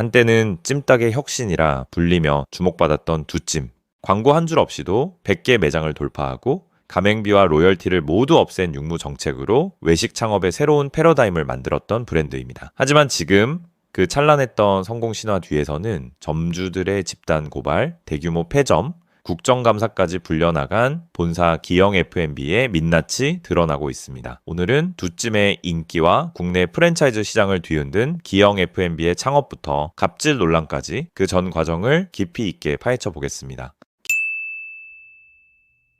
한때는 찜닭의 혁신이라 불리며 주목받았던 두찜. 광고 한 줄 없이도 100개 매장을 돌파하고 가맹비와 로열티를 모두 없앤 육무 정책으로 외식 창업의 새로운 패러다임을 만들었던 브랜드입니다. 하지만 지금 그 찬란했던 성공 신화 뒤에서는 점주들의 집단 고발, 대규모 폐점, 국정감사까지 불려나간 본사 기영 F&B의 민낯이 드러나고 있습니다. 오늘은 두찜의 인기와 국내 프랜차이즈 시장을 뒤흔든 기영 F&B의 창업부터 갑질 논란까지 그 전 과정을 깊이 있게 파헤쳐 보겠습니다.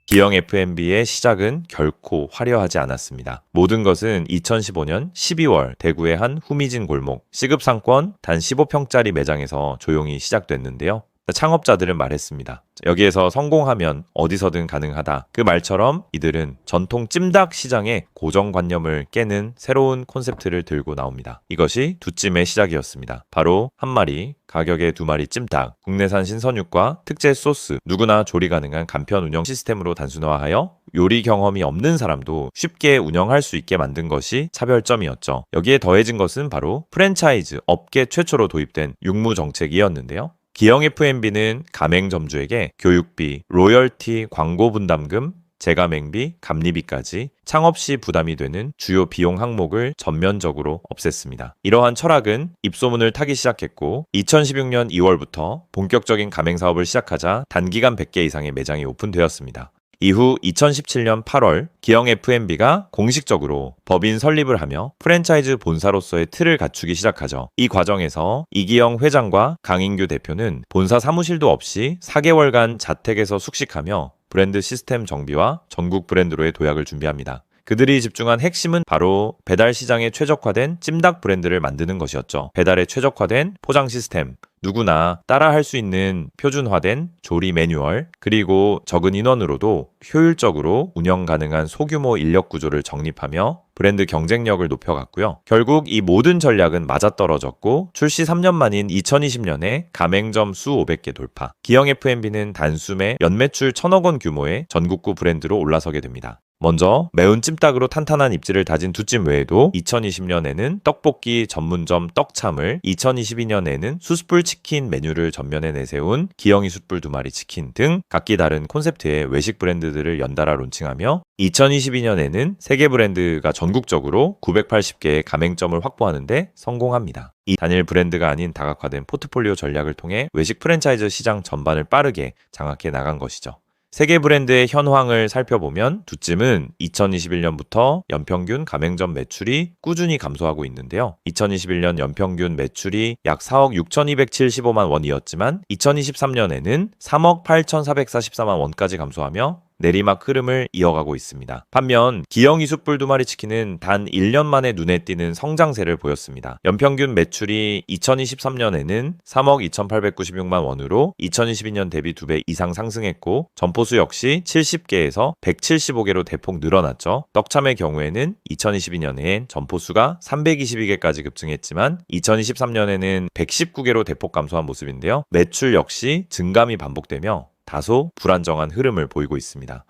기영 F&B의 시작은 결코 화려하지 않았습니다. 모든 것은 2015년 12월 대구의 한 후미진 골목 시급 상권 단 15평짜리 매장에서 조용히 시작됐는데요. 창업자들은 말했습니다. 여기에서 성공하면 어디서든 가능하다. 그 말처럼 이들은 전통 찜닭 시장의 고정관념을 깨는 새로운 콘셉트를 들고 나옵니다. 이것이 두찜의 시작이었습니다. 바로 한 마리, 가격에 두 마리 찜닭, 국내산 신선육과 특제 소스, 누구나 조리 가능한 간편 운영 시스템으로 단순화하여 요리 경험이 없는 사람도 쉽게 운영할 수 있게 만든 것이 차별점이었죠. 여기에 더해진 것은 바로 프랜차이즈 업계 최초로 도입된 육무 정책이었는데요. 기영 F&B는 가맹점주에게 교육비, 로열티, 광고 분담금, 재가맹비, 감리비까지 창업 시 부담이 되는 주요 비용 항목을 전면적으로 없앴습니다. 이러한 철학은 입소문을 타기 시작했고 2016년 2월부터 본격적인 가맹 사업을 시작하자 단기간 100개 이상의 매장이 오픈되었습니다. 이후 2017년 8월 기영 F&B가 공식적으로 법인 설립을 하며 프랜차이즈 본사로서의 틀을 갖추기 시작하죠. 이 과정에서 이기영 회장과 강인규 대표는 본사 사무실도 없이 4개월간 자택에서 숙식하며 브랜드 시스템 정비와 전국 브랜드로의 도약을 준비합니다. 그들이 집중한 핵심은 바로 배달 시장에 최적화된 찜닭 브랜드를 만드는 것이었죠. 배달에 최적화된 포장 시스템, 누구나 따라할 수 있는 표준화된 조리 매뉴얼, 그리고 적은 인원으로도 효율적으로 운영 가능한 소규모 인력 구조를 정립하며 브랜드 경쟁력을 높여갔고요. 결국 이 모든 전략은 맞아떨어졌고 출시 3년 만인 2020년에 가맹점 수 500개 돌파. 기영 F&B는 단숨에 연매출 1000억 원 규모의 전국구 브랜드로 올라서게 됩니다. 먼저 매운 찜닭으로 탄탄한 입지를 다진 두찜 외에도 2020년에는 떡볶이 전문점 떡참을 2022년에는 수습불 치킨 메뉴를 전면에 내세운 기영이 숯불 두 마리 치킨 등 각기 다른 콘셉트의 외식 브랜드들을 연달아 론칭하며 2022년에는 세계 브랜드가 전국적으로 980개의 가맹점을 확보하는데 성공합니다. 이 단일 브랜드가 아닌 다각화된 포트폴리오 전략을 통해 외식 프랜차이즈 시장 전반을 빠르게 장악해 나간 것이죠. 세계 브랜드의 현황을 살펴보면 두찜은 2021년부터 연평균 가맹점 매출이 꾸준히 감소하고 있는데요. 2021년 연평균 매출이 약 4억 6,275만 원이었지만 2023년에는 3억 8,444만 원까지 감소하며 내리막 흐름을 이어가고 있습니다. 반면 기영이 숯불 두 마리 치킨은 단 1년 만에 눈에 띄는 성장세를 보였습니다. 연평균 매출이 2023년에는 3억 2,896만 원으로 2022년 대비 2배 이상 상승했고 점포수 역시 70개에서 175개로 대폭 늘어났죠. 떡참의 경우에는 2022년엔 점포수가 322개까지 급증했지만 2023년에는 119개로 대폭 감소한 모습인데요. 매출 역시 증감이 반복되며 다소 불안정한 흐름을 보이고 있습니다.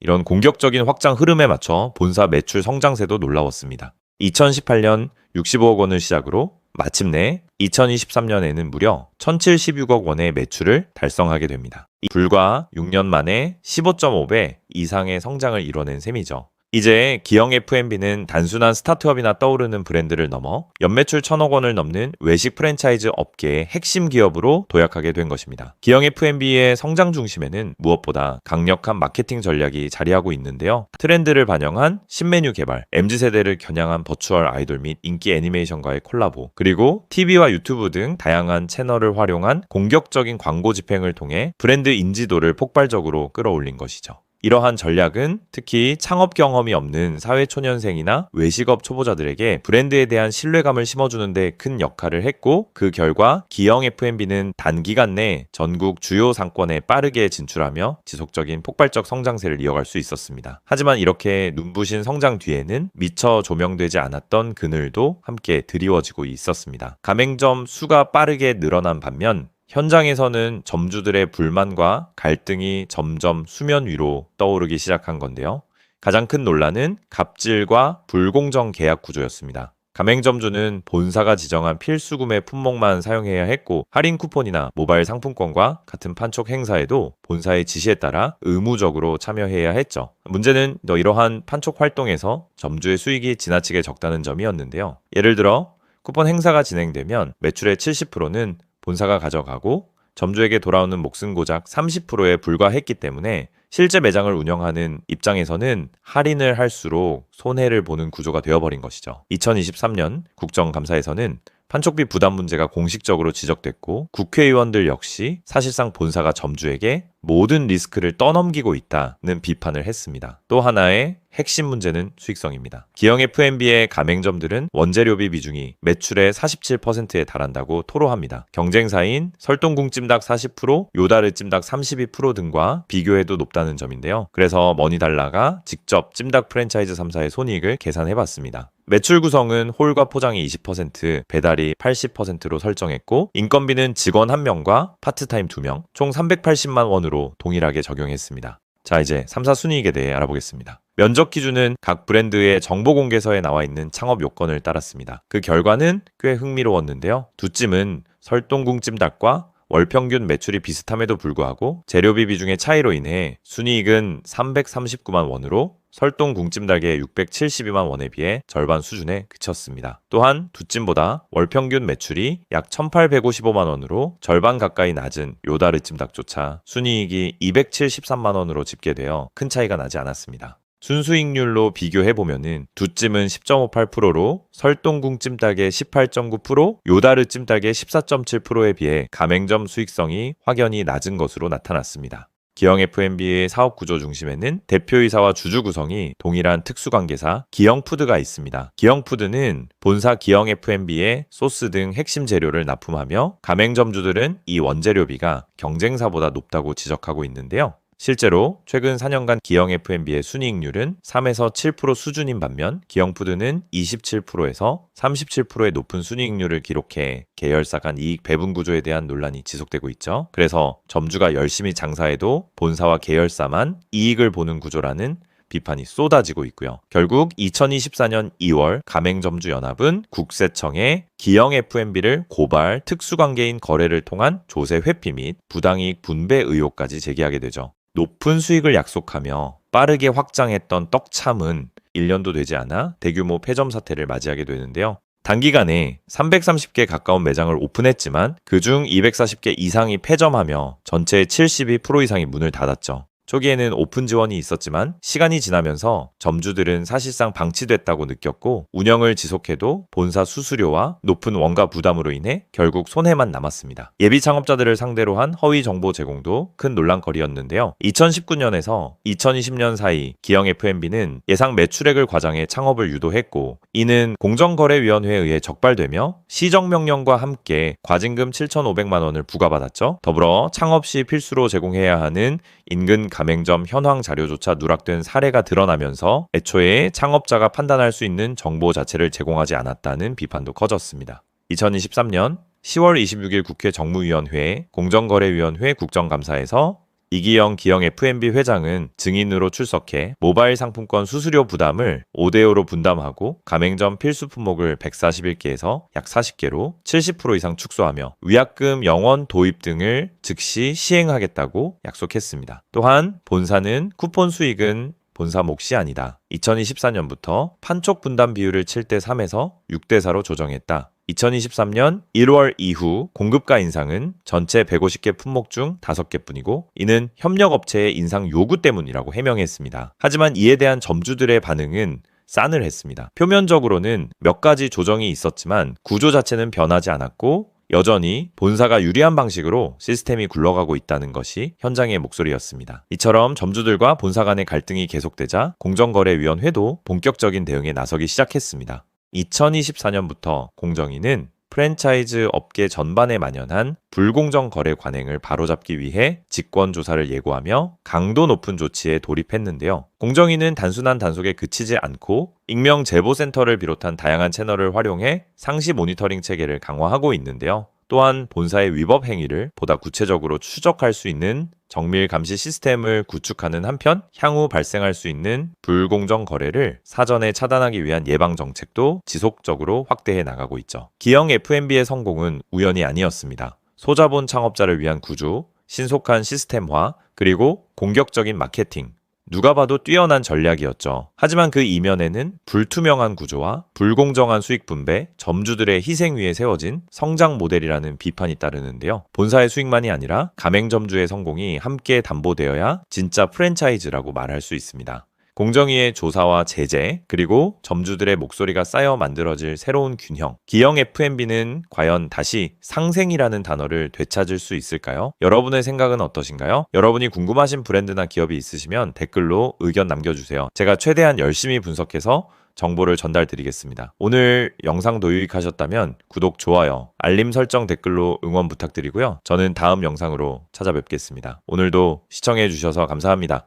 이런 공격적인 확장 흐름에 맞춰 본사 매출 성장세도 놀라웠습니다. 2018년 65억 원을 시작으로 마침내 2023년에는 무려 1076억 원의 매출을 달성하게 됩니다. 불과 6년 만에 15.5배 이상의 성장을 이뤄낸 셈이죠. 이제 기영 F&B는 단순한 스타트업이나 떠오르는 브랜드를 넘어 연매출 천억 원을 넘는 외식 프랜차이즈 업계의 핵심 기업으로 도약하게 된 것입니다. 기영 F&B의 성장 중심에는 무엇보다 강력한 마케팅 전략이 자리하고 있는데요. 트렌드를 반영한 신메뉴 개발, MZ세대를 겨냥한 버추얼 아이돌 및 인기 애니메이션과의 콜라보, 그리고 TV와 유튜브 등 다양한 채널을 활용한 공격적인 광고 집행을 통해 브랜드 인지도를 폭발적으로 끌어올린 것이죠. 이러한 전략은 특히 창업 경험이 없는 사회초년생이나 외식업 초보자들에게 브랜드에 대한 신뢰감을 심어주는데 큰 역할을 했고 그 결과 기영 F&B는 단기간 내 전국 주요 상권에 빠르게 진출하며 지속적인 폭발적 성장세를 이어갈 수 있었습니다. 하지만 이렇게 눈부신 성장 뒤에는 미처 조명되지 않았던 그늘도 함께 드리워지고 있었습니다. 가맹점 수가 빠르게 늘어난 반면 현장에서는 점주들의 불만과 갈등이 점점 수면 위로 떠오르기 시작한 건데요. 가장 큰 논란은 갑질과 불공정 계약 구조였습니다. 가맹점주는 본사가 지정한 필수 구매 품목만 사용해야 했고 할인 쿠폰이나 모바일 상품권과 같은 판촉 행사에도 본사의 지시에 따라 의무적으로 참여해야 했죠. 문제는 너 이러한 판촉 활동에서 점주의 수익이 지나치게 적다는 점이었는데요. 예를 들어 쿠폰 행사가 진행되면 매출의 70%는 본사가 가져가고 점주에게 돌아오는 몫은 고작 30%에 불과했기 때문에 실제 매장을 운영하는 입장에서는 할인을 할수록 손해를 보는 구조가 되어버린 것이죠. 2023년 국정감사에서는 판촉비 부담 문제가 공식적으로 지적됐고 국회의원들 역시 사실상 본사가 점주에게 모든 리스크를 떠넘기고 있다는 비판을 했습니다. 또 하나의 핵심 문제는 수익성입니다. 기형 F&B의 가맹점들은 원재료비 비중이 매출의 47%에 달한다고 토로합니다. 경쟁사인 설동궁찜닭 40%, 요다르 찜닭 32% 등과 비교해도 높다는 점인데요. 그래서 머니달라가 직접 찜닭 프랜차이즈 3사의 손익을 계산해봤습니다. 매출 구성은 홀과 포장이 20%, 배달이 80%로 설정했고 인건비는 직원 1명과 파트타임 2명, 총 380만 원으로 동일하게 적용했습니다. 자, 이제 3사 순이익에 대해 알아보겠습니다. 면적 기준은 각 브랜드의 정보 공개서에 나와 있는 창업 요건을 따랐습니다. 그 결과는 꽤 흥미로웠는데요. 두 찜은 설동궁찜 닭과 월 평균 매출이 비슷함에도 불구하고 재료비 비중의 차이로 인해 순이익은 339만 원으로 설동 궁찜닭의 672만 원에 비해 절반 수준에 그쳤습니다. 또한 두 찜보다 월 평균 매출이 약 1,855만 원으로 절반 가까이 낮은 요다르 찜 닭조차 순이익이 273만 원으로 집계되어 큰 차이가 나지 않았습니다. 순수익률로 비교해보면은 두 찜은 10.58%로 설동궁 찜닭의 18.9%, 요다르 찜닭의 14.7%에 비해 가맹점 수익성이 확연히 낮은 것으로 나타났습니다. 기영 F&B의 사업 구조 중심에는 대표이사와 주주 구성이 동일한 특수관계사 기영푸드가 있습니다. 기영푸드는 본사 기영 F&B의 소스 등 핵심 재료를 납품하며 가맹점주들은 이 원재료비가 경쟁사보다 높다고 지적하고 있는데요. 실제로 최근 4년간 기영 F&B의 순이익률은 3에서 7% 수준인 반면 기영푸드는 27%에서 37%의 높은 순이익률을 기록해 계열사 간 이익 배분 구조에 대한 논란이 지속되고 있죠. 그래서 점주가 열심히 장사해도 본사와 계열사만 이익을 보는 구조라는 비판이 쏟아지고 있고요. 결국 2024년 2월 가맹점주 연합은 국세청에 기영 F&B를 고발 특수관계인 거래를 통한 조세 회피 및 부당이익 분배 의혹까지 제기하게 되죠. 높은 수익을 약속하며 빠르게 확장했던 떡참은 1년도 되지 않아 대규모 폐점 사태를 맞이하게 되는데요. 단기간에 330개 가까운 매장을 오픈했지만 그중 240개 이상이 폐점하며 전체의 72% 이상이 문을 닫았죠. 초기에는 오픈 지원이 있었지만 시간이 지나면서 점주들은 사실상 방치됐다고 느꼈고 운영을 지속해도 본사 수수료와 높은 원가 부담으로 인해 결국 손해만 남았습니다. 예비 창업자들을 상대로 한 허위 정보 제공도 큰 논란거리였는데요. 2019년에서 2020년 사이 기영 F&B는 예상 매출액을 과장해 창업을 유도했고 이는 공정거래위원회에 의해 적발되며 시정명령과 함께 과징금 7,500만 원을 부과받았죠. 더불어 창업 시 필수로 제공해야 하는 인근 가 맹점 현황 자료조차 누락된 사례가 드러나면서 애초에 창업자가 판단할 수 있는 정보 자체를 제공하지 않았다는 비판도 커졌습니다. 2023년 10월 26일 국회 정무위원회 공정거래위원회 국정감사에서 이기영 기영 F&B 회장은 증인으로 출석해 모바일 상품권 수수료 부담을 5대5로 분담하고 가맹점 필수 품목을 141개에서 약 40개로 70% 이상 축소하며 위약금 영원 도입 등을 즉시 시행하겠다고 약속했습니다. 또한 본사는 쿠폰 수익은 본사 몫이 아니다. 2024년부터 판촉 분담 비율을 7대 3에서 6대 4로 조정했다. 2023년 1월 이후 공급가 인상은 전체 150개 품목 중 5개 뿐이고 이는 협력업체의 인상 요구 때문이라고 해명했습니다. 하지만 이에 대한 점주들의 반응은 싸늘했습니다. 표면적으로는 몇 가지 조정이 있었지만 구조 자체는 변하지 않았고 여전히 본사가 유리한 방식으로 시스템이 굴러가고 있다는 것이 현장의 목소리였습니다. 이처럼 점주들과 본사 간의 갈등이 계속되자 공정거래위원회도 본격적인 대응에 나서기 시작했습니다. 2024년부터 공정위는 프랜차이즈 업계 전반에 만연한 불공정 거래 관행을 바로잡기 위해 직권 조사를 예고하며 강도 높은 조치에 돌입했는데요. 공정위는 단순한 단속에 그치지 않고 익명 제보 센터를 비롯한 다양한 채널을 활용해 상시 모니터링 체계를 강화하고 있는데요. 또한 본사의 위법 행위를 보다 구체적으로 추적할 수 있는 정밀 감시 시스템을 구축하는 한편 향후 발생할 수 있는 불공정 거래를 사전에 차단하기 위한 예방 정책도 지속적으로 확대해 나가고 있죠. 기형 F&B의 성공은 우연이 아니었습니다. 소자본 창업자를 위한 구조, 신속한 시스템화, 그리고 공격적인 마케팅, 누가 봐도 뛰어난 전략이었죠. 하지만 그 이면에는 불투명한 구조와 불공정한 수익 분배, 점주들의 희생 위에 세워진 성장 모델이라는 비판이 따르는데요. 본사의 수익만이 아니라 가맹점주의 성공이 함께 담보되어야 진짜 프랜차이즈라고 말할 수 있습니다. 공정위의 조사와 제재, 그리고 점주들의 목소리가 쌓여 만들어질 새로운 균형. 기형 F&B는 과연 다시 상생이라는 단어를 되찾을 수 있을까요? 여러분의 생각은 어떠신가요? 여러분이 궁금하신 브랜드나 기업이 있으시면 댓글로 의견 남겨주세요. 제가 최대한 열심히 분석해서 정보를 전달 드리겠습니다. 오늘 영상도 유익하셨다면 구독, 좋아요, 알림 설정 댓글로 응원 부탁드리고요. 저는 다음 영상으로 찾아뵙겠습니다. 오늘도 시청해 주셔서 감사합니다.